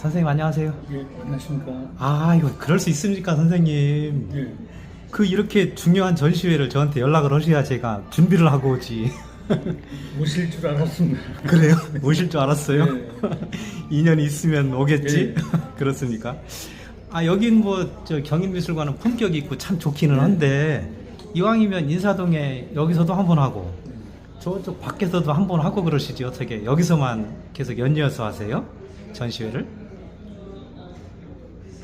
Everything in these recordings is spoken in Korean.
선생님 안녕하세요. 예, 안녕하십니까. 아 이거 그럴 수 있습니까 선생님? 예, 그 이렇게 중요한 전시회를 저한테 연락을 하셔야 제가 준비를 하고 오지. 오실 줄 알았습니다. 그래요? 오실 줄 알았어요? 네. 인연이 있으면 오겠지? 예. 그렇습니까? 아 여긴 뭐 저 경인미술관은 품격이 있고 참 좋기는 네. 한데 이왕이면 인사동에 여기서도 한번 하고 저쪽 밖에서도 한번 하고 그러시지 어떻게 여기서만 계속 연이어서 하세요? 전시회를?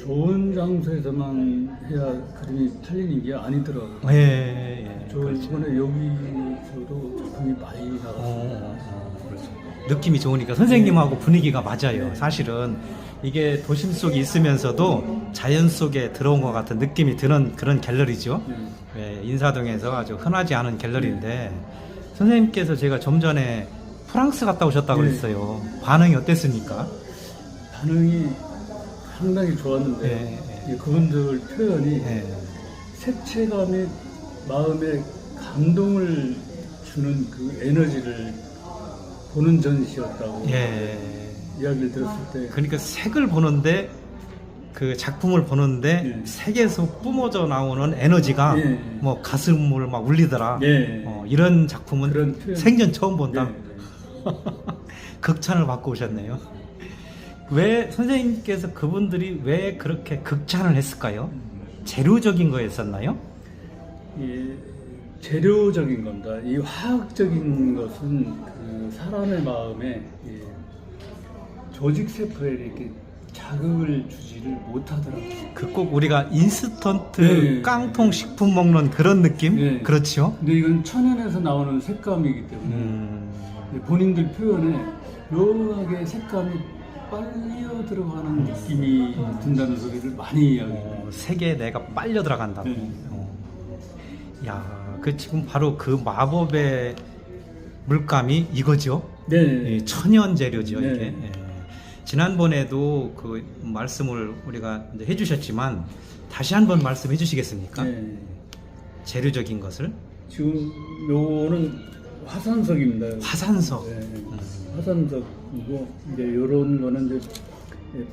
좋은 장소에서만 해야 그림이 팔리는 게 아니더라고요. 예, 예, 저 그렇죠. 이번에 여기서도 작품이 많이 어, 나갔습니다. 어, 어, 그렇죠. 느낌이 좋으니까 선생님하고 분위기가 맞아요. 사실은 이게 도심 속에 있으면서도 자연 속에 들어온 것 같은 느낌이 드는 그런 갤러리죠. 예. 예, 인사동에서 아주 흔하지 않은 갤러리인데 선생님께서 제가 좀 전에 프랑스 갔다 오셨다고 네. 그랬어요. 반응이 어땠습니까? 반응이 상당히 좋았는데 예, 예. 이 그분들 표현이 예. 색채감이 마음에 감동을 주는 그 에너지를 보는 전시였다고 예. 이야기를 들었을 때 그러니까 색을 보는데 그 작품을 보는데 예. 색에서 뿜어져 나오는 에너지가 예. 뭐 가슴을 막 울리더라. 예. 어, 이런 작품은 그런 표현. 생전 처음 본다. 예. 극찬을 받고 오셨네요. 왜 선생님께서 그분들이 왜 그렇게 극찬을 했을까요? 재료적인 거였었나요? 이 재료적인 겁니다. 이 화학적인 것은 그 사람의 마음에 이 조직 세포에 이렇게 자극을 주지를 못하더라고요. 그 꼭 우리가 인스턴트 네. 깡통 식품 먹는 그런 느낌? 네. 그렇죠? 근데 이건 천연에서 나오는 색감이기 때문에 음, 본인들 표현에 묘하게 색감이 빨려 들어가는 느낌이 든다는 소리를 많이 이야기해요. 어, 색에 내가 빨려 들어간다. 네. 어. 야, 그 지금 바로 그 마법의 물감이 이거죠? 네. 이 천연 재료죠 네. 이게. 예. 지난번에도 그 말씀을 우리가 이제 해주셨지만 다시 한번 말씀해 주시겠습니까? 네. 재료적인 것을 지금 요거는 화산석입니다. 화산석. 네. 음. 화산석이고 이제 이런 거는 이제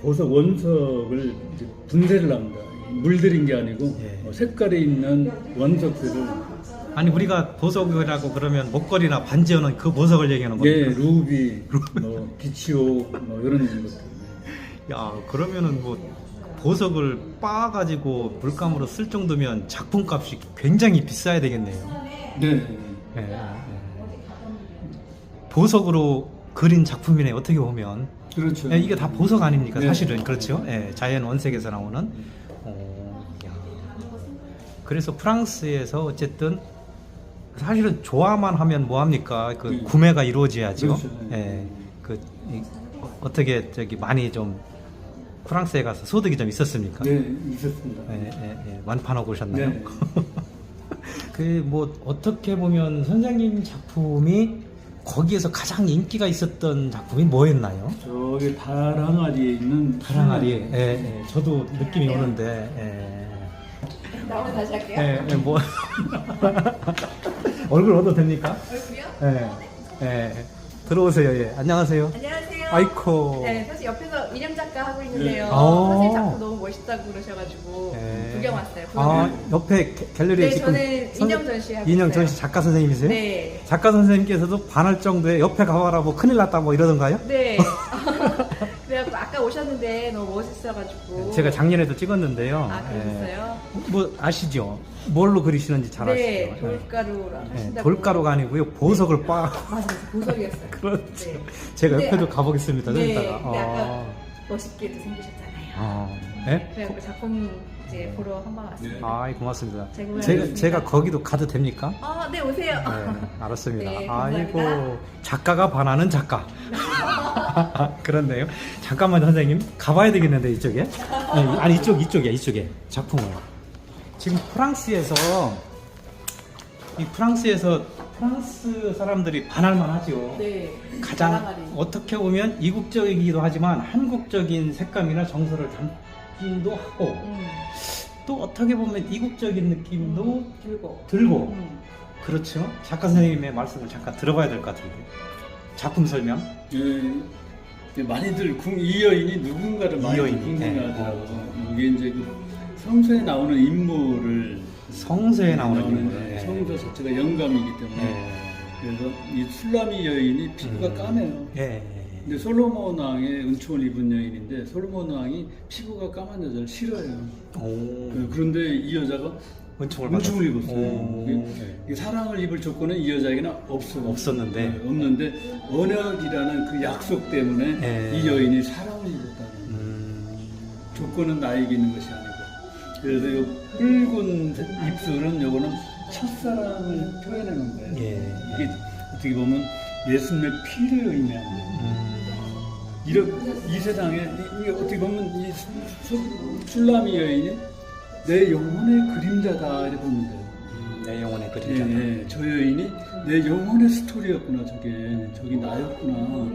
보석 원석을 이제 분쇄를 합니다. 물들인 게 아니고 예. 어, 색깔이 있는 원석들을 아니 우리가 보석이라고 그러면 목걸이나 반지하는 그 보석을 얘기하는 예, 겁니까? 루비, 뭐 비치오 뭐 이런 것들. 야 그러면은 뭐 보석을 빻아 가지고 물감으로 쓸 정도면 작품값이 굉장히 비싸야 되겠네요. 네. 예, 예, 예. 보석으로 그린 작품이네 어떻게 보면 그렇죠. 예, 이게 다 보석 아닙니까 네. 사실은 그렇죠 예, 자연 원색에서 나오는 어, 야. 그래서 프랑스에서 어쨌든 사실은 좋아만 하면 뭐 합니까 그 네. 구매가 이루어져야죠 그렇죠. 예, 그 이, 어, 어떻게 저기 많이 좀 프랑스에 가서 소득이 좀 있었습니까 네, 있었습니다. 예, 예, 예. 완판하고 오셨나요? 네. 그 뭐 어떻게 보면 선생님 작품이 거기에서 가장 인기가 있었던 작품이 뭐였나요? 저기 다랑아리에 있는 파랑아리. 예, 예. 저도 느낌이 오는데. 나오면 다시 예. 할게요. 예, 예, 뭐 얼굴 얻어도 됩니까? 얼굴이요? 예. 예. 들어오세요. 예. 안녕하세요. 안녕하세요. 아이코. 네, 사실 옆에서 이름 작가 하고 있는데요. 네. 아. 선생님 작품 너무 멋있다고 그러셔가지고 예. 구경 왔어요. 아, 구경. 옆에 갤- 갤러리에 네, 지금 저는 인형 전시 하고 인형 있어요. 전시 작가 선생님이세요? 네. 작가 선생님께서도 반할 정도의 옆에 가봐라 뭐 큰일 났다 뭐 이러던가요? 네. 아까 오셨는데 너무 멋있어가지고. 제가 작년에도 찍었는데요. 아, 그러셨어요? 예. 뭐 아시죠? 뭘로 그리시는지 잘 네, 아시죠? 돌가루로 예. 하신다고. 돌가루가 아니고요. 보석을 빠. 맞아요, 맞아요. 보석이었어요. 그렇죠. 네. 제가 근데 옆에도 아- 가보겠습니다. 좀 네, 이따가. 근데 아까 어. 멋있게도 생기셨잖아요. 어. 예? 그래갖고 작품 이제 보러 한번 왔습니다. 아이 고맙습니다. 잘 제가. 제가 거기도 가도 됩니까? 아, 네, 오세요. 네, 알았습니다. 네, 감사합니다. 아이고 작가가 반하는 작가. 그렇네요. 잠깐만 선생님 가봐야 되겠는데 이쪽에. 아니, 아니 이쪽 이쪽이야 이쪽에 작품을. 지금 프랑스에서 이 프랑스에서 프랑스 사람들이 반할만 하죠. 네. 가장 나랑아리. 어떻게 보면 이국적이기도 하지만 한국적인 색감이나 정서를 담 기도 하고 음, 또 어떻게 보면 이국적인 느낌도 들고. 들고 음. 그렇죠 작가 선생님의 말씀을 잠깐 들어봐야 될 것 같은데 작품 설명 예, 많이들 궁, 이 여인이 누군가를 많이 궁금해하더라고. 이게 이제 그 성서에 나오는 인물을 성서에 나오는 나오는 인물. 예. 성서 자체가 영감이기 때문에 예. 그래서 이 술라미 여인이 피부가 음. 까매요. 예. 근데 솔로몬 왕의 은총을 입은 여인인데 솔로몬 왕이 피부가 까만 여자를 싫어해요. 오. 그런데 이 여자가 은총을 은총을. 입었어요. 오. 이게- 이게 사랑을 입을 조건은 이 여자에게는 없어요. 없었는데. 네, 없는데 언약이라는 그 약속 때문에 예. 이 여인이 사랑을 입었다는 음. 조건은 나에게 있는 것이 아니고 그래서 이 붉은 입술은 요거는 첫사랑을 표현하는 거예요. 예. 이게 어떻게 보면 예수님의 피를 의미합니다. 음. 이런 이 세상에 이- 어떻게 보면 이 술라미 여인이 내 영혼의 그림자다 이렇게 보면 돼요. 내 영혼의 예, 그림자. 예, 저 여인이 내 영혼의 스토리였구나 저게 저기 나였구나.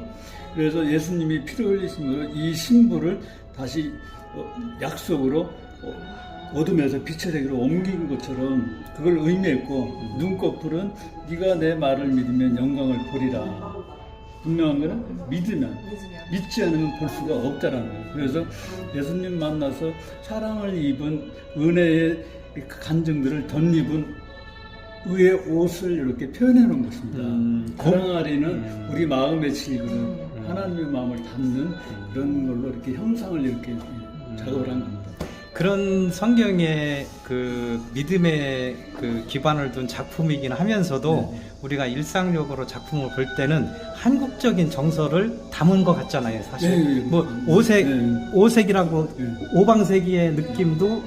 그래서 예수님이 피를 흘리심으로 이 신부를 다시 어, 약속으로 어, 어둠에서 빛의 세계로 옮긴 것처럼 그걸 의미했고 눈꺼풀은 네가 내 말을 믿으면 영광을 보리라. 분명한 거는 믿으면 믿으면. 믿지 않으면 볼 수가 없다라는 거예요. 그래서 예수님 만나서 사랑을 입은 은혜의 그 간증들을 덧입은 의의 옷을 이렇게 표현해 놓은 것입니다. 음, 사랑아리는 음. 우리 마음의 질그릇, 음. 하나님의 마음을 담는 그런 걸로 이렇게 형상을 이렇게 음. 작업을 한 겁니다. 그런 성경의 그 믿음의 그 기반을 둔 작품이긴 하면서도 네. 우리가 일상적으로 작품을 볼 때는 한국적인 정서를 담은 것 같잖아요, 사실. 네, 네. 뭐 오색, 네. 오색이라고 네. 오방색의 느낌도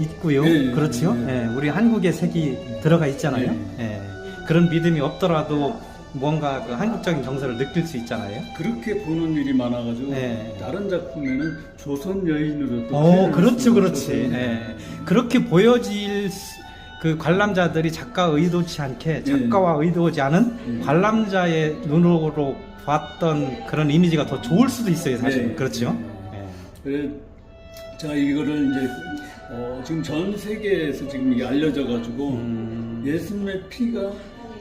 있고요. 네, 그렇죠. 네. 예, 우리 한국의 색이 들어가 있잖아요. 네. 예, 그런 믿음이 없더라도 뭔가 그 한국적인 정서를 느낄 수 있잖아요. 그렇게 보는 일이 많아가지고 네. 다른 작품에는 조선 여인으로 또 어, 표현을 그렇죠, 했습니다. 그렇지. 조선. 예. 그렇게 보여질 수- 그 관람자들이 작가 의도치 않게 네. 작가와 의도하지 않은 네. 관람자의 눈으로 봤던 그런 이미지가 더 좋을 수도 있어요, 사실. 네. 그렇죠. 네. 예. 그래 제가 이거를 이제 어, 지금 전 세계에서 지금 이게 알려져 가지고 음. 예수님의 피가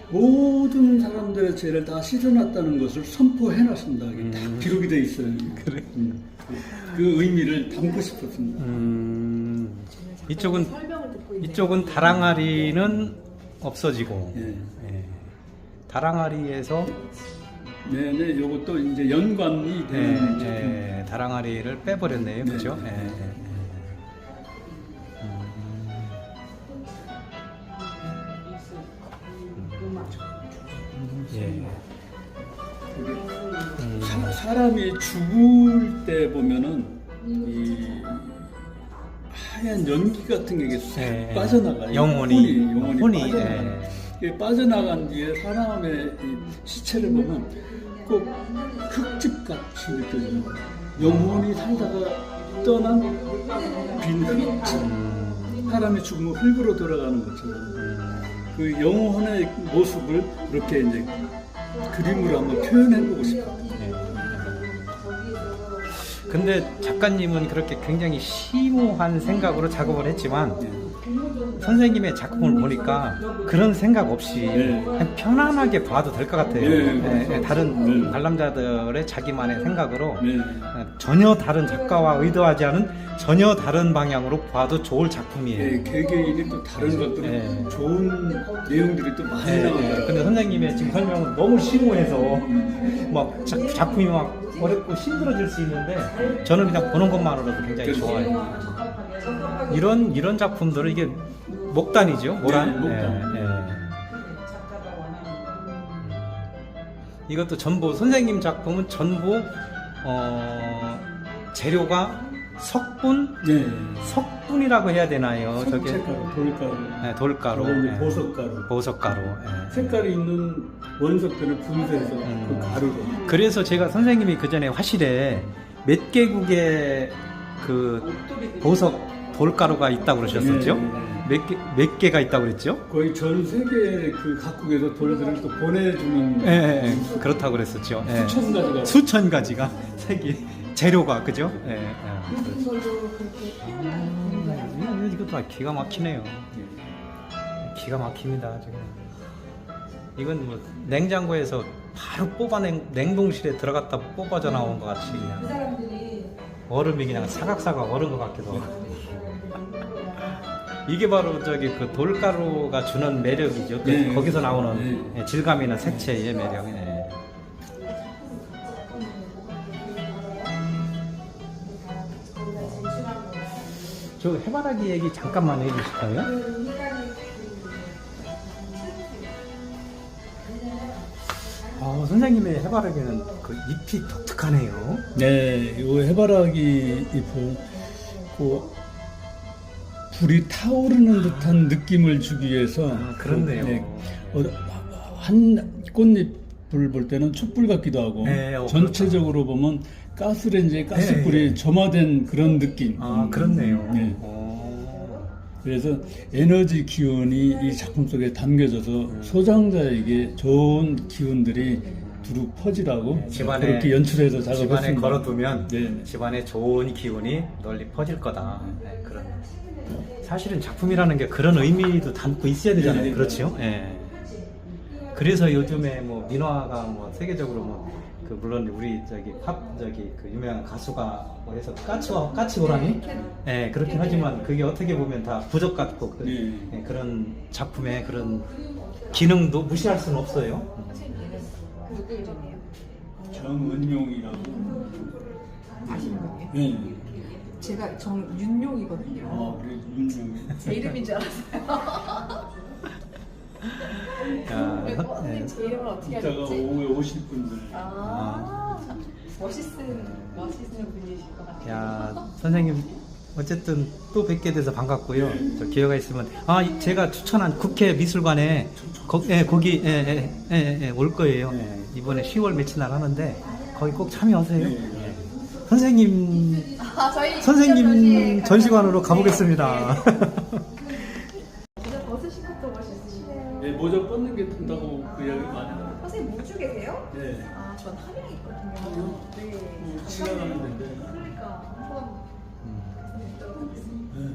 모든 사람들의 죄를 다 씻어놨다는 것을 선포해 놨습니다. 이게 다 음. 기록이 돼 있어요. 그래. 음. 그 의미를 담고 싶었습니다. 음, 이쪽은 설명을 듣고 있네요. 이쪽은 다랑아리는 없어지고 예. 예. 다랑아리에서 네, 네, 요것도 이제 연관이 예, 되는 작품. 예, 다랑아리를 빼버렸네요, 네. 그죠? 예, 네. 예, 예. 예. 음. 사, 사람이 죽을 때 보면은 이 하얀 연기 같은 게싹 예, 예. 빠져나가요. 영혼이, 혼이, 영혼이 혼이, 빠져나가요. 예. 이게 빠져나간 뒤에 사람의 이 시체를 보면 꼭 흙집 같이 느껴져요. 영혼이 살다가 떠난 빈 흙집. 음, 사람이 죽으면 흙으로 돌아가는 것처럼 음. 그 영혼의 모습을 이렇게 이제 그림으로 한번 표현해보고 싶어요. 예. 근데 작가님은 그렇게 굉장히 심오한 생각으로 작업을 했지만 선생님의 작품을 보니까 그런 생각 없이 네. 그냥 편안하게 봐도 될 것 같아요. 네, 예, 예, 다른 네. 관람자들의 자기만의 생각으로 전혀 다른 작가와 의도하지 않은 전혀 다른 방향으로 봐도 좋을 작품이에요. 예, 개개인이 또 다른 것들이 네. 좋은 내용들이 또 많이. 나와요. 근데 선생님의 지금 설명은 너무 심오해서 막 자- 작품이 막 어렵고 힘들어질 수 있는데 저는 그냥 보는 것만으로도 굉장히 그렇죠. 좋아요. 이런 이런 작품들은 이게 목단이죠, 모란. 네, 목단. 예, 예. 이것도 전부 선생님 작품은 전부 어, 재료가 석분, 네. 석분이라고 해야 되나요? 저게 돌가루, 네, 돌가루, 예. 보석가루. 보석가루. 예. 색깔이 있는 원석들을 분쇄해서 음. 그 가루로. 그래서 제가 선생님이 그 전에 화실에 몇 개국의 그 보석 돌가루가 있다고 그러셨었죠? 네, 네, 네. 몇 개, 몇 개가 있다고 그랬죠? 거의 전 세계 그 각국에서 돌들을 또 보내주는 예, 예, 예. 그렇다고 그랬었죠. 예. 수천 가지가 수천 가지가 색이 재료가 그죠? 예, 예. 음, 이것도 기가 막히네요. 예. 기가 막힙니다 지금. 이건 뭐 냉장고에서 바로 뽑아 냉, 냉동실에 들어갔다 뽑아져 나온 것 같이 그 그냥 사람들이 얼음이 그냥 사각사각 얼은 것 같기도 하고 이게 바로 저기 그 돌가루가 주는 매력이죠. 그 네. 거기서 나오는 네. 예, 질감이나 색채의 매력. 예. 저 해바라기 얘기 잠깐만 해주실까요? 어, 선생님의 해바라기는 그 잎이 독특하네요. 네, 이 해바라기 잎을 그 불이 타오르는 듯한 느낌을 주기 위해서 아, 그렇네요. 그, 어, 한 꽃잎을 볼 때는 촛불 같기도 하고 네, 어, 전체적으로 보면 가스레인지에 가스불이 네. 점화된 그런 느낌. 아, 그렇네요. 네. 어. 그래서 에너지 기운이 이 작품 속에 담겨져서 소장자에게 좋은 기운들이 두루 퍼지라고 집안에 그렇게 연출해서 집안에 작업했습니다. 걸어두면 네. 집안에 좋은 기운이 널리 퍼질 거다. 네, 그런 사실은 작품이라는 게 그런 의미도 담고 있어야 되잖아요. 네, 네. 그렇죠? 예. 그래서 요즘에 뭐 민화가 뭐 세계적으로 뭐 그 물론 우리 저기 팝 저기 그 유명한 가수가 뭐 해서 까치와 까치 호랑이 예 그렇긴 하지만 그게 어떻게 보면 다 부적 같고 그, 네. 예, 그런 작품의 그런 기능도 무시할 수는 없어요. 누구 이름이에요? 정은용이라고. 아시는 분이에요? 네. 제가 정윤용이거든요. 아, 그래 윤용이. 제 이름인 줄 알았어요. 야, 어, 예. 선생님 제 이름을 어떻게 이따가? 오후에 오실 분들. 아, 멋있은 멋있는 분이실 것 같아요. 야 선생님 어쨌든 또 뵙게 돼서 반갑고요. 저 기회가 있으면 아 이- 제가 추천한 국회 미술관에 거, 예, 거기 예, 예, 예, 예, 올 거예요. 예, 이번에 10월 며칠 날 하는데 거기 꼭 참여하세요. 네. 예. 선생님 아, 저희 선생님 전시관으로 가보겠습니다. 모자 벗으신 것도 멋있으시네요. 네, 모자 뻗는 게 든다고 그 이야기 많이 하요 선생님 목주 계세요? 네. 아, 전 함양 있거든요. 네. 뭐 지나가는 데인데. 그러니까 한번 하겠습니다. 네.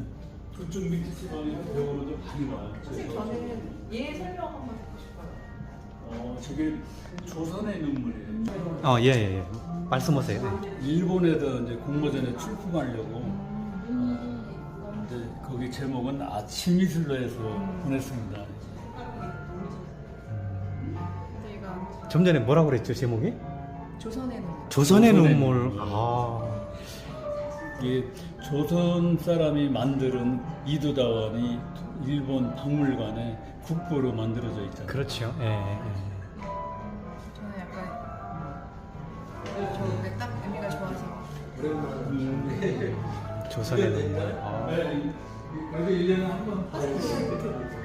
그쪽 밑에 지방에 병으로도 많이 와요. 선생님 그래서 저는 얘 설명 한번 듣고 싶어요. 어, 저게 조선의 눈물이에요. 어, 예, 예, 예. 말씀하세요. 네. 일본에도 이제 공모전에 출품하려고 어, 이제 거기 제목은 아침 이슬로 해서 보냈습니다. 저희가 좀 전에 뭐라고 그랬죠 제목이? 조선의 눈. 조선의 조선의 눈물. 눈물. 아, 이게 조선 사람이 만드는 이도다원이 일본 박물관에 국보로 만들어져 있잖아요. 그렇죠. 예, 예. 저는 약간 저게 딱 의미가 좋아서 눈물. 아. 네, 그래도 1년에 한번 하시는